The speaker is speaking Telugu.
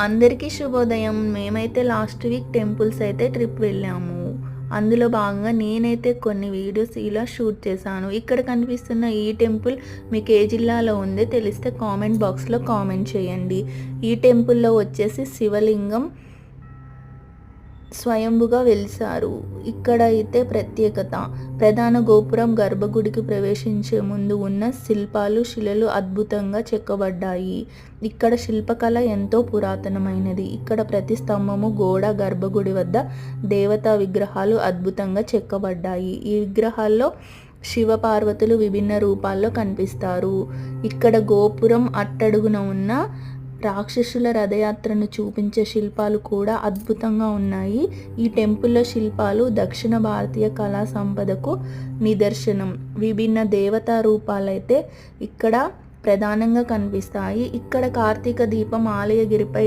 అందరికీ శుభోదయం. మేమైతే లాస్ట్ వీక్ టెంపుల్స్ అయితే ట్రిప్ వెళ్ళాము. అందులో భాగంగా నేనైతే కొన్ని వీడియోస్ ఇలా షూట్ చేశాను. ఇక్కడ కనిపిస్తున్న ఈ టెంపుల్ మీకు ఏ జిల్లాలో ఉందో తెలిస్తే కామెంట్ బాక్స్లో కామెంట్ చేయండి. ఈ టెంపుల్లో వచ్చేసి శివలింగం స్వయంభుగా వెలిసారు. ఇక్కడ అయితే ప్రత్యేకత. ప్రధాన గోపురం గర్భగుడికి ప్రవేశించే ముందు ఉన్న శిల్పాలు శిలలు అద్భుతంగా చెక్కబడ్డాయి. ఇక్కడ శిల్పకళ ఎంతో పురాతనమైనది. ఇక్కడ ప్రతి స్తంభము గోడ గర్భగుడి వద్ద దేవతా విగ్రహాలు అద్భుతంగా చెక్కబడ్డాయి. ఈ విగ్రహాల్లో శివపార్వతులు విభిన్న రూపాల్లో కనిపిస్తారు. ఇక్కడ గోపురం అట్టడుగున ఉన్న రాక్షసుల రథయాత్రను చూపించే శిల్పాలు కూడా అద్భుతంగా ఉన్నాయి. ఈ టెంపుల్లో శిల్పాలు దక్షిణ భారతీయ కళా సంపదకు నిదర్శనం. విభిన్న దేవతా రూపాలైతే ఇక్కడ ప్రధానంగా కనిపిస్తాయి. ఇక్కడ కార్తీక దీపం ఆలయగిరిపై